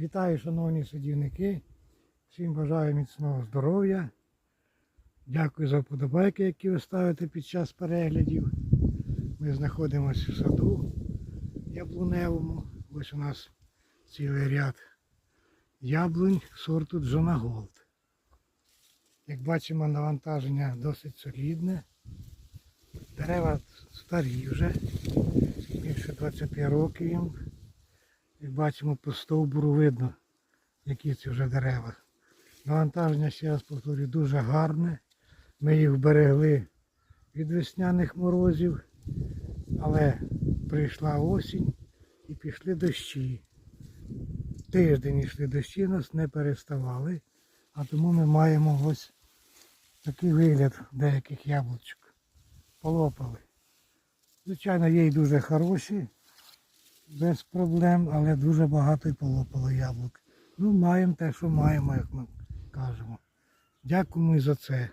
Вітаю, шановні садівники. Всім бажаю міцного здоров'я. Дякую за вподобайки, які ви ставите під час переглядів. Ми знаходимося в саду яблуневому. Ось у нас цілий ряд яблунь сорту Джона Голд. Як бачимо, навантаження досить солідне. Дерева старі вже, більше 20 років їм. Як бачимо, по стовбуру видно, які це вже дерева. Навантаження, ще раз повторюю, дуже гарне. Ми їх вберегли від весняних морозів, але прийшла осінь і пішли дощі. Тиждень йшли дощі, нас не переставали, а тому ми маємо ось такий вигляд деяких яблучок. Полопали. Звичайно, є й дуже хороші, без проблем, але дуже багато і полопало яблук. Ну, маємо те, що маємо, як ми кажемо. Дякуємо за це.